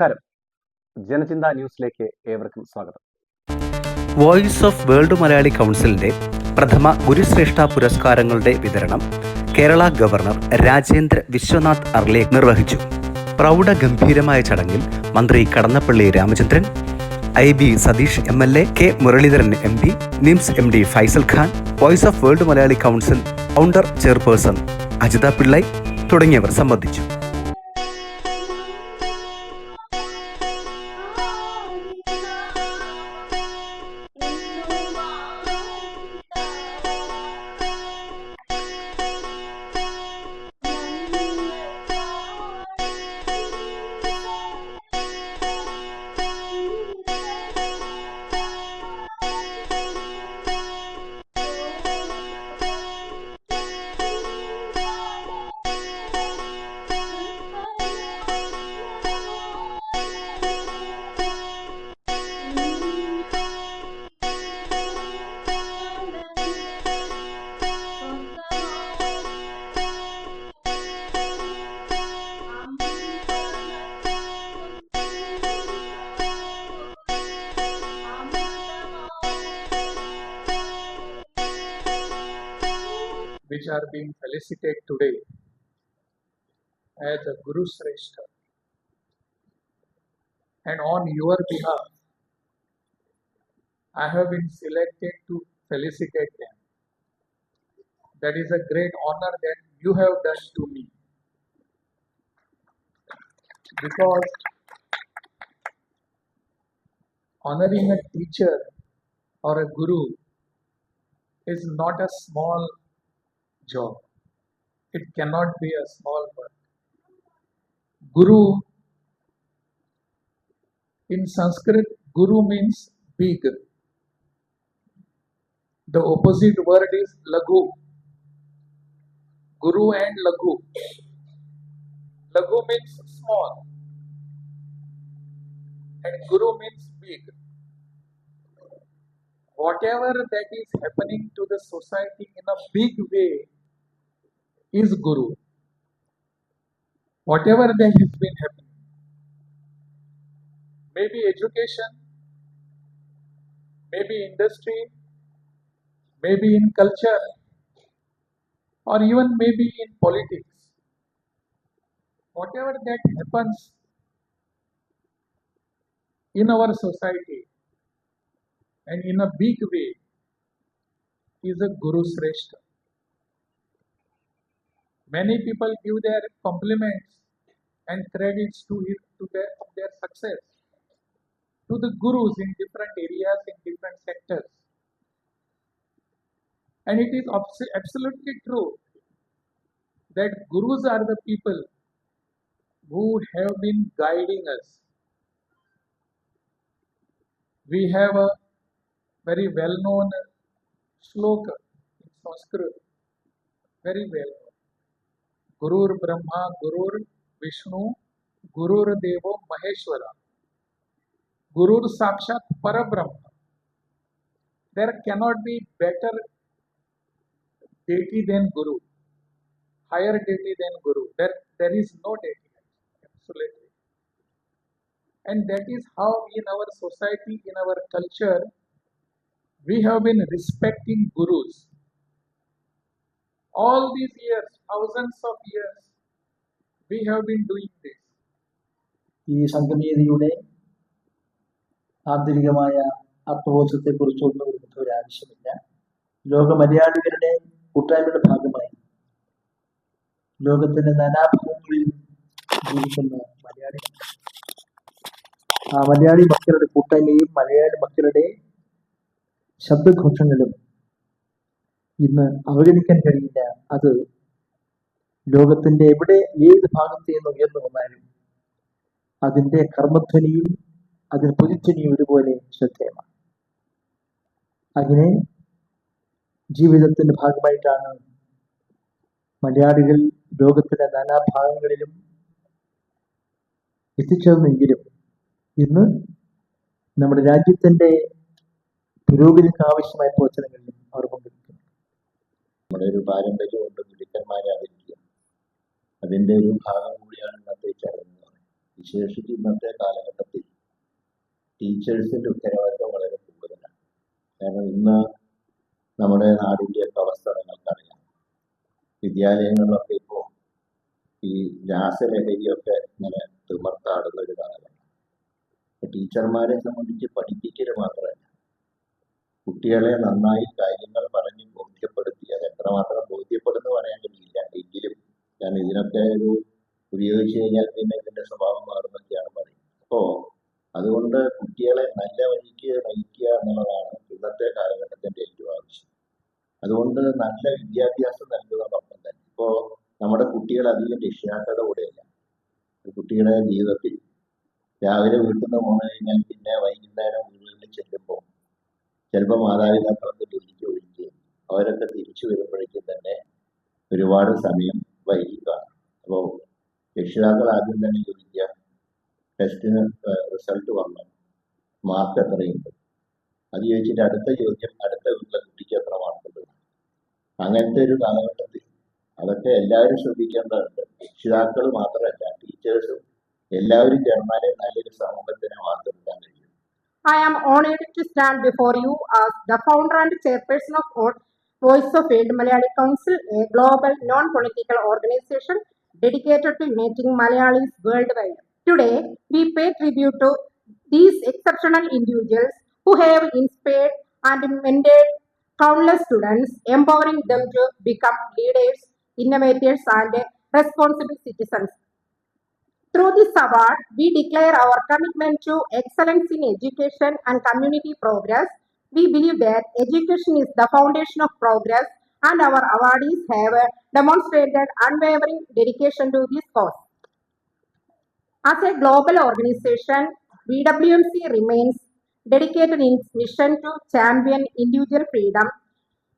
നമസ്കാരം. ജനചിന്ത ന്യൂസിലേക്ക് ഏവർക്കും സ്വാഗതം. വോയിസ് ഓഫ് വേൾഡ് മലയാളി കൗൺസിലിന്റെ പ്രഥമ ഗുരുശ്രേഷ്ഠ പുരസ്കാരങ്ങളുടെ വിതരണം കേരള ഗവർണർ രാജേന്ദ്ര വിശ്വനാഥ് അർലെ നിർവഹിച്ചു. പ്രൗഢഗംഭീരമായ ചടങ്ങിൽ മന്ത്രി Kadannappally Ramachandran I B Satish M L A K Muraleedharan M P NIMS M D Faisal Khan voice of world Malayali council founder chairperson Ajitha Pillai തുടങ്ങിയവർ സംബന്ധിച്ചു. Which are being felicitated today as a Guru Sreshta. And on your behalf, I have been selected to felicitate them. That is a great honor that you have done to me. Because honoring a teacher or a guru is not a small job. It cannot be a small work. Guru, in Sanskrit, Guru means big. The opposite word is Lagu. Guru and Lagu. Lagu means small, and Guru means big. Whatever that is happening to the society in a big way is Guru. Whatever that has been happening. Maybe education, maybe industry, maybe in culture, or even maybe in politics. Whatever that happens in our society and in a big way is a Guru Sreshta. Many people give their compliments and credits to his, to their, their success to the gurus in different areas in different sectors. And it is absolutely true that gurus are the people who have been guiding us. We have a very well known shloka in Sanskrit, very well गुरुर् Brahma, गुरुर् Vishnu, गुरुर देवो महेश्वर। गुरुर साक्षात पर परब्रह्म। There cannot be better deity than guru. Higher deity than guru. There there is no deity and that is how in our society in our culture we have been respecting gurus All these years, thousands of years, we have been doing this. ഈ സംഗമീയതയുടെ ആന്തരികമായ അർത്ഥബോധത്തെക്കുറിച്ചൊന്നും ഇവിടുത്തെ ഒരു ആവശ്യമില്ല ലോക മലയാളികളുടെ കൂട്ടായ്മയുടെ ഭാഗമായി ലോകത്തിന്റെ നാനാഭാഗങ്ങളിൽ ജീവിക്കുന്ന മലയാളി ആ മലയാളി മക്കളുടെ കൂട്ടായ്മയും മലയാളി മക്കളുടെ ശബ്ദഘോഷങ്ങളും ഇന്ന് അവഗണിക്കാൻ കഴിയില്ല. അത് ലോകത്തിന്റെ എവിടെ ഏത് ഭാഗത്ത് നിന്ന് ഉയർന്നു വന്നാലും അതിന്റെ കർമ്മധ്വനിയും അതിന് പൊതുധ്വനിയും ഒരുപോലെ ശ്രദ്ധേയമാണ്. അങ്ങനെ ജീവിതത്തിന്റെ ഭാഗമായിട്ടാണ് മലയാളികൾ ലോകത്തിലെ നാനാഭാഗങ്ങളിലും എത്തിച്ചേർന്നെങ്കിലും ഇന്ന് നമ്മുടെ രാജ്യത്തിന്റെ പുരോഗതിക്ക് ആവശ്യമായ പ്രവർത്തനങ്ങളിലും അവർ പങ്കെടുക്കുന്നു. നമ്മുടെ ഒരു പാരമ്പര്യമുണ്ട് ഗുരുക്കന്മാരെ ആദരിക്കുക അതിന്റെ ഒരു ഭാഗം കൂടിയാണ് ഇന്നത്തെ ചടങ്ങ്. വിശേഷിച്ച് ഇന്നത്തെ കാലഘട്ടത്തിൽ ടീച്ചേഴ്സിന്റെ ഉത്തരവാദിത്വം വളരെ കൂടുതലാണ്. കാരണം ഇന്ന് നമ്മുടെ നാടിന്റെ ഒക്കെ അവസ്ഥ നിങ്ങൾക്കറിയാം. വിദ്യാലയങ്ങളിലൊക്കെ ഇപ്പോൾ ഈ രാസലഹരിയൊക്കെ ഇങ്ങനെ തിമർത്താടുന്ന ഒരു കാലമാണ് ടീച്ചർമാരെ സംബന്ധിച്ച് പഠിപ്പിക്കൽ മാത്രമല്ല കുട്ടികളെ നന്നായി എത്രമാത്രം ബോധ്യപ്പെടുന്നു പറയാൻ കഴിയില്ല. എങ്കിലും ഞാൻ ഇതിനൊക്കെ ഒരു ഉപയോഗിച്ചു കഴിഞ്ഞാൽ പിന്നെ ഇതിന്റെ സ്വഭാവം മാറുന്നൊക്കെയാണ് പറയുന്നത്. അപ്പോൾ അതുകൊണ്ട് കുട്ടികളെ നല്ല വഴിക്ക് നയിക്കുക എന്നുള്ളതാണ് ഇന്നത്തെ കാലഘട്ടത്തിന്റെ ഏറ്റവും ആവശ്യം. അതുകൊണ്ട് നല്ല വിദ്യാഭ്യാസം നൽകുന്നതോടൊപ്പം തന്നെ. ഇപ്പോൾ നമ്മുടെ കുട്ടികൾ അധികം രക്ഷിതാക്കളുടെ കൂടെയല്ല. കുട്ടിയുടെ ജീവിതത്തിൽ രാവിലെ വീട്ടിൽ നിന്ന് പോന്നു കഴിഞ്ഞാൽ പിന്നെ വൈകുന്നേരം വീടുകളിൽ ചെല്ലുമ്പോൾ ചിലപ്പോൾ മാതാപിതാക്കളൊക്കെ അവരൊക്കെ തിരിച്ചു വരുമ്പോഴേക്കും തന്നെ ഒരുപാട് സമയം വൈകിക്കാണ് അപ്പോൾ രക്ഷിതാക്കൾ ആദ്യം തന്നെ ചോദിക്കുക ടെസ്റ്റിന് റിസൾട്ട് വന്നു. മാർക്ക് എത്രയുണ്ട്? അത് ചോദിച്ചിട്ട് അടുത്ത ചോദ്യം അടുത്ത വീട്ടിലെ കുട്ടിക്ക് എത്ര മാർക്കുണ്ട് അങ്ങനത്തെ ഒരു കാലഘട്ടത്തിൽ അതൊക്കെ എല്ലാവരും ശ്രദ്ധിക്കേണ്ടതുണ്ട്. രക്ഷിതാക്കൾ മാത്രമല്ല ടീച്ചേഴ്സും എല്ലാവരും ചേർന്നാലേ നല്ലൊരു സമൂഹത്തിനെ വാർത്തെടുക്കാൻ കഴിയും. I am honored to stand before you as the founder and chairperson of Vo- Voice of World Malayali Council, a global non-political organization dedicated to uniting Malayalis worldwide. Today, we pay tribute to these exceptional individuals who have inspired and mentored countless students, empowering them to become leaders, innovators, and responsible citizens. Through this award, we declare our commitment to excellence in education and community progress. We believe that education is the foundation of progress, and our awardees have demonstrated unwavering dedication to this cause. As a global organization, BWMC remains dedicated in its mission to champion individual freedom,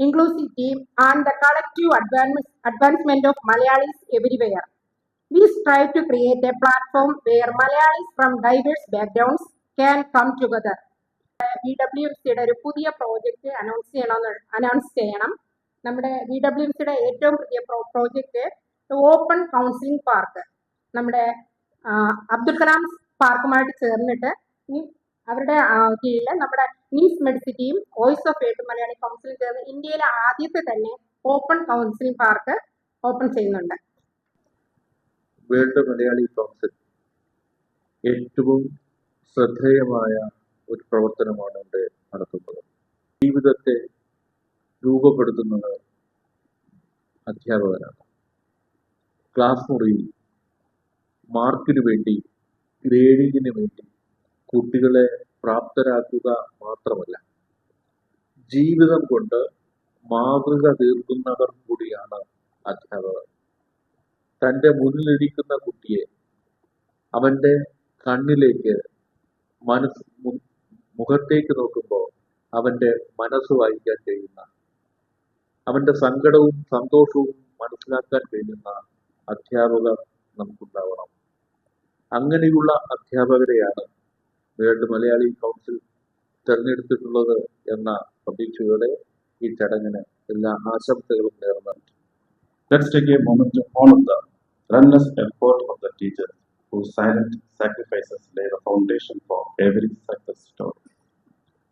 inclusivity, and the collective advance- advancement of Malayalis everywhere. We strive to create a platform where Malayalis from diverse backgrounds can come together. B W സിയുടെ ഒരു പുതിയ project announce ചെയ്യണമെന്ന് announce ചെയ്യണം. നമ്മുടെ B W സിയുടെ ഏറ്റവും പുതിയ project open counselling park നമ്മുടെ അബ്ദുൽ കലാം പാർക്കുമായിട്ട് ചേർന്നിട്ട് അവരുടെ കീഴിൽ നമ്മുടെ നിംസ് മെഡിസിറ്റിയും വോയിസ് ഓഫ് ഏട്ട് മലയാളി കൗൺസിലും ചേർന്ന് ഇന്ത്യയിലെ ആദ്യത്തെ തന്നെ ഓപ്പൺ കൗൺസിലിംഗ് പാർക്ക് ഓപ്പൺ ചെയ്യുന്നുണ്ട്. മലയാളി കൗൺസിൽ ഏറ്റവും ശ്രദ്ധേയമായ ഒരു പ്രവർത്തനമാണ് ഇവിടെ നടത്തുന്നത്. ജീവിതത്തെ രൂപപ്പെടുത്തുന്നത് അധ്യാപകരാണ്. ക്ലാസ് മുറിയിൽ മാർക്കിന് വേണ്ടി ഗ്രേഡിങ്ങിന് വേണ്ടി കുട്ടികളെ പ്രാപ്തരാക്കുക മാത്രമല്ല ജീവിതം കൊണ്ട് മാതൃക തീർക്കുന്നവർ കൂടിയാണ് അധ്യാപകർ. തന്റെ മുന്നിലിരിക്കുന്ന കുട്ടിയെ അവന്റെ കണ്ണിലേക്ക് മനസ്സ് മു- മുഖത്തേക്ക് നോക്കുമ്പോൾ അവന്റെ മനസ്സ് വായിക്കാൻ കഴിയുന്ന അവന്റെ സങ്കടവും സന്തോഷവും മനസ്സിലാക്കാൻ കഴിയുന്ന അധ്യാപകർ നമുക്കുണ്ടാവണം അങ്ങനെയുള്ള അധ്യാപകരെയാണ് വേൾഡ് മലയാളി കൗൺസിൽ തിരഞ്ഞെടുത്തിട്ടുള്ളത് എന്ന പ്രതീക്ഷയോടെ ഈ ചടങ്ങിന് എല്ലാ ആശംസകളും നേർന്നു Let's take a moment to honor the relentless effort of the.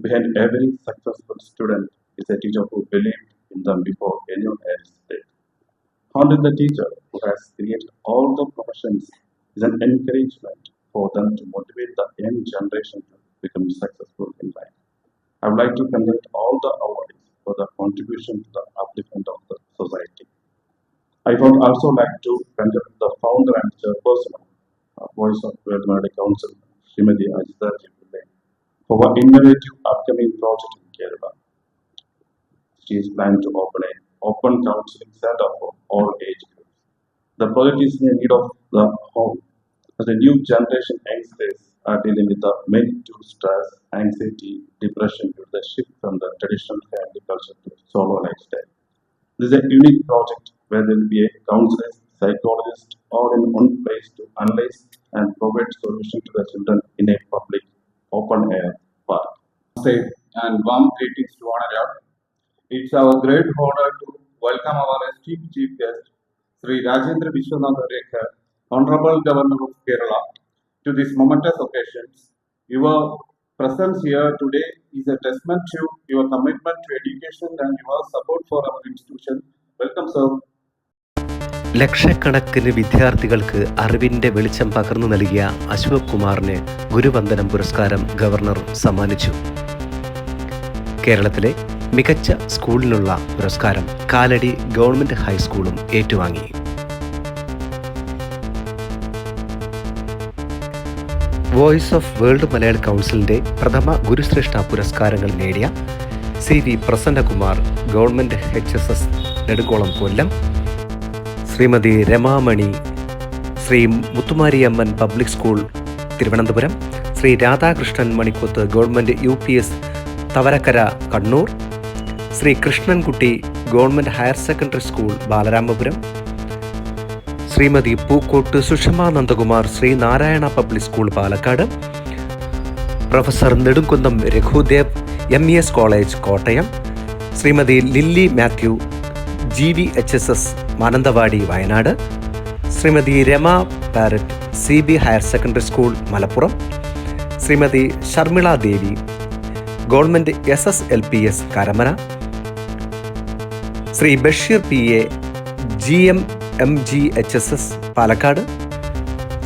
Behind every successful student is a teacher who believed in them before anyone else did. Honoring the teacher who has created all the professions is an encouragement for them to motivate the young generation to become successful in life. I would like to congratulate all the awardees for their contribution to the upliftment of the society. I would also like to congratulate the founder and chairperson of uh, Voice of World Council, Srimati Ajita for her innovative upcoming project in Kerala. She is planning to open an open counseling center for all age groups. The project is in need of the home, as the new generation youngsters are dealing with the many stress, anxiety, depression due to the shift from the traditional family culture to solo lifestyle. This is a unique project where there will be a counselor, psychologist, all in one place to analyze and provide solution to the children in a public open air park. And warm greetings to honor all. It's our great honor to welcome our esteemed chief guest, Sri Rajendra Vishwanath Rekar, Honorable Governor of Kerala, to this momentous occasion. Your presence here today is a testament to your commitment to education and your support for our institution. Welcome, sir. ലക്ഷക്കണക്കിന് വിദ്യാർത്ഥികൾക്ക് അറിവിന്റെ വെളിച്ചം പകർന്നു നൽകിയ അശോക് കുമാറിന് ഗുരുവന്ദനം പുരസ്കാരം governor സമ്മാനിച്ചു. കേരളത്തിലെ മികച്ച സ്കൂളിനുള്ള പുരസ്കാരം കാലടി ഗവൺമെന്റ് ഹൈസ്കൂളും ഏറ്റുവാങ്ങി. വോയിസ് ഓഫ് വേൾഡ് മലയാള കൗൺസിലിന്റെ പ്രഥമ ഗുരുശ്രേഷ്ഠ പുരസ്കാരങ്ങൾ നേടിയ C V Prasannakumar government H S S Nedungolam Kollam Shrimati Ramamani Shri Muthumariamman public school Thiruvananthapuram Shri Radhakrishnan Manikkuth government U P S Thavarakkara Kannur Shri Krishnankutty government higher secondary school Balaramapuram Shrimati Pookkottu Sushama Nandakumar Shri Narayana public school Palakkad professor Nedumkunnam Raghudev M E S college Kottayam Shrimati Lilly Mathew G V H S S Mananthavady Wayanad. Shrimati Rama Parrot C B higher secondary school Malappuram. Shrimati Sharmila Devi government S S L P S Karamana. Sri Basheer P A G M M G H S S Palakkad.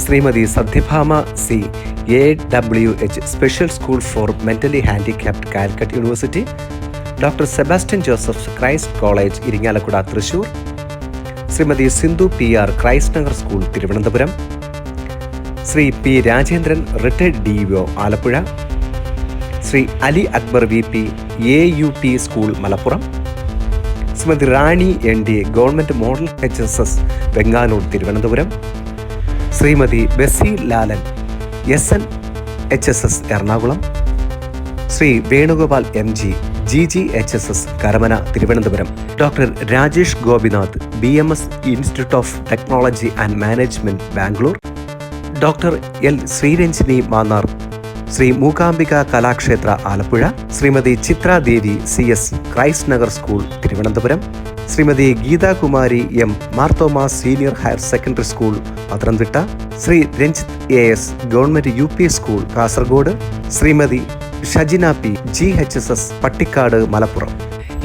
Shrimati Sathyabhama C A W H special school for mentally handicapped Calicut university. Doctor Sebastian Joseph Christ college Irinjalakuda Thrissur. Shrimati Sindhu P R Christ Nagar school Thiruvananthapuram. Sri P Rajendran retired D O Alappuzha. Sri Ali Akbar V P A U P school Malappuram. Shrimati Rani N D government model H S S Venganoor Thiruvananthapuram. Shrimati Besy Lalan S N H S S Ernakulam. Shri Venugopal M G G G H S S Karamana Thiruvananthapuram. Doctor Rajesh Gopinath B M S institute of technology and management Bangalore. Doctor L Sreeranjini Mannar Shri Mookambika Kalakshetra Alappuzha. Shrimati Chithradevi C S Christ Nagar school Thiruvananthapuram. Shrimati Geethakumari M Marthoma senior higher secondary school Pathanamthitta. Shri Ranjith A S government U P school Kasaragod. Shrimati Shajina P G H S S Pattikkad Malappuram.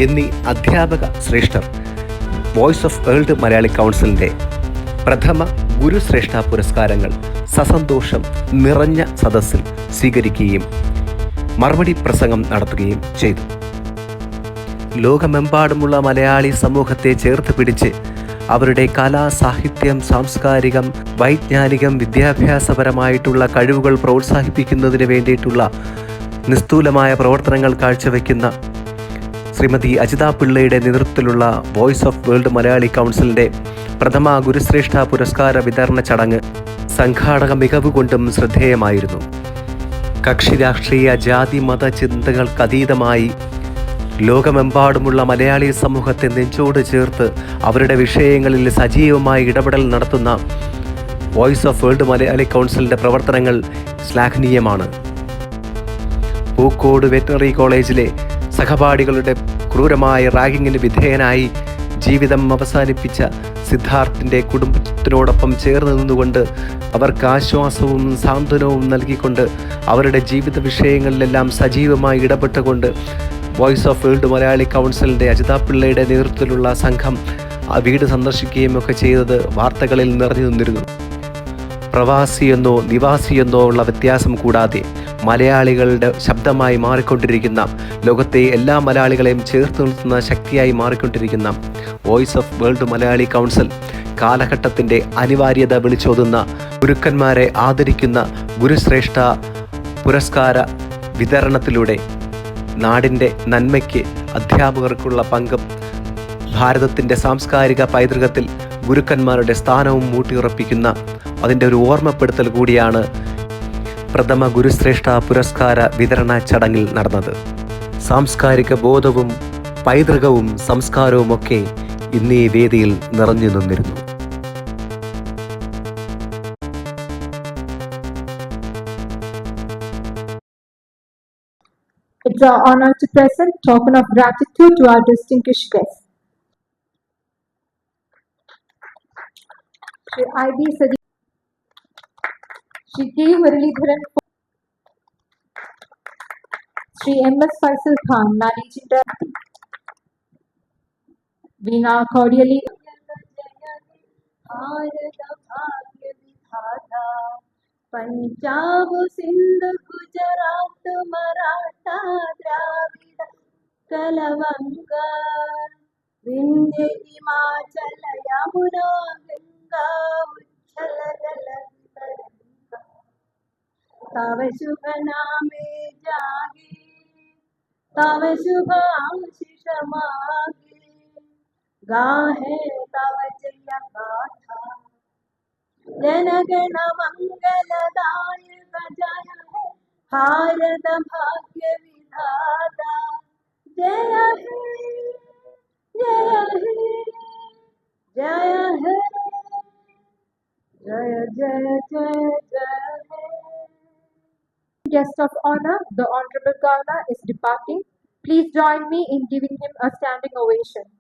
എന്നീ അധ്യാപക ശ്രേഷ്ഠർ. Voice of world Malayali കൗൺസിലിന്റെ പ്രഥമ ഗുരുശ്രേഷ്ഠ പുരസ്കാരങ്ങൾ സസന്തോഷം നിറഞ്ഞ സദസ്സിൽ സ്വീകരിക്കുകയും മറുപടി പ്രസംഗം നടത്തുകയും ചെയ്തു. ലോകമെമ്പാടുമുള്ള മലയാളി സമൂഹത്തെ ചേർത്ത് പിടിച്ച് അവരുടെ കലാ സാഹിത്യം സാംസ്കാരികം വൈജ്ഞാനികം വിദ്യാഭ്യാസപരമായിട്ടുള്ള കഴിവുകൾ പ്രോത്സാഹിപ്പിക്കുന്നതിന് വേണ്ടിയിട്ടുള്ള നിസ്തൂലമായ പ്രവർത്തനങ്ങൾ കാഴ്ചവെക്കുന്ന ശ്രീമതി അജിത പിള്ളയുടെ നേതൃത്വത്തിലുള്ള വോയിസ് ഓഫ് വേൾഡ് മലയാളി കൗൺസിലിന്റെ പ്രഥമ ഗുരുശ്രേഷ്ഠ പുരസ്കാര വിതരണ ചടങ്ങ് സംഘാടക മികവ് കൊണ്ടും ശ്രദ്ധേയമായിരുന്നു. കക്ഷി രാഷ്ട്രീയ ജാതി മത ചിന്തകൾക്കതീതമായി ലോകമെമ്പാടുമുള്ള മലയാളി സമൂഹത്തെ നെഞ്ചോട് ചേർത്ത് അവരുടെ വിഷയങ്ങളിൽ സജീവമായി ഇടപെടൽ നടത്തുന്ന വോയിസ് ഓഫ് വേൾഡ് മലയാളി കൗൺസിലിന്റെ പ്രവർത്തനങ്ങൾ ശ്ലാഘനീയമാണ്. പൂക്കോട് വെറ്ററിനറി കോളേജിലെ സഹപാഠികളുടെ ക്രൂരമായ റാഗിങ്ങിന് വിധേയനായി ജീവിതം അവസാനിപ്പിച്ച സിദ്ധാർത്ഥിന്റെ കുടുംബത്തിനോടൊപ്പം ചേർന്ന് നിന്നുകൊണ്ട് അവർക്ക് ആശ്വാസവും സാന്ത്വനവും നൽകിക്കൊണ്ട് അവരുടെ ജീവിത വിഷയങ്ങളിലെല്ലാം സജീവമായി ഇടപെട്ടുകൊണ്ട് വോയിസ് ഓഫ് വേൾഡ് മലയാളി കൗൺസിലിന്റെ അജിത പിള്ളയുടെ നേതൃത്വത്തിലുള്ള സംഘം ആ വീട് സന്ദർശിക്കുകയും ഒക്കെ ചെയ്തത് വാർത്തകളിൽ നിറഞ്ഞു നിന്നിരുന്നു. പ്രവാസിയെന്നോ നിവാസിയെന്നോ ഉള്ള വ്യത്യാസം കൂടാതെ മലയാളികളുടെ ശബ്ദമായി മാറിക്കൊണ്ടിരിക്കുന്ന ലോകത്തെ എല്ലാ മലയാളികളെയും ചേർത്ത് നിർത്തുന്ന ശക്തിയായി മാറിക്കൊണ്ടിരിക്കുന്ന voice of world Malayali council കാലഘട്ടത്തിന്റെ അനിവാര്യത വിളിച്ചോതുന്ന ഗുരുക്കന്മാരെ ആദരിക്കുന്ന ഗുരുശ്രേഷ്ഠ പുരസ്കാര വിതരണത്തിലൂടെ നാടിന്റെ നന്മയ്ക്ക് അധ്യാപകർക്കുള്ള പങ്കും ഭാരതത്തിന്റെ സാംസ്കാരിക പൈതൃകത്തിൽ ഗുരുക്കന്മാരുടെ സ്ഥാനവും ഊട്ടിയുറപ്പിക്കുന്ന അതിന്റെ ഒരു ഓർമ്മപ്പെടുത്തൽ കൂടിയാണ് പ്രഥമ ഗുരുശ്രേഷ്ഠ പുരസ്കാര വിതരണ ചടങ്ങിൽ നടന്നത് സാംസ്കാരിക ബോധവും പൈതൃകവും സംസ്കാരവുമൊക്കെ ഈ വേദിയിൽ നിറഞ്ഞു നിന്നിരുന്നു It's our honor to present token of gratitude to our distinguished guests. Sri I.B. यही हमारे श्री एम एस फैसल खान वीना पंजाब सिंध गुजरात मराठा द्राविड कलवंगा। विंध्य हिमाचल तव शुभ नामे जागे, तव शुभाशिष मागे गाहे तव जय गाथा जनगण मंगलदायक जय हारद भाग्य विधाता। जय हे जय हे जय हे, जय जय जय जय। Guest of honor, the Honorable Governor, is departing. Please join me in giving him a standing ovation.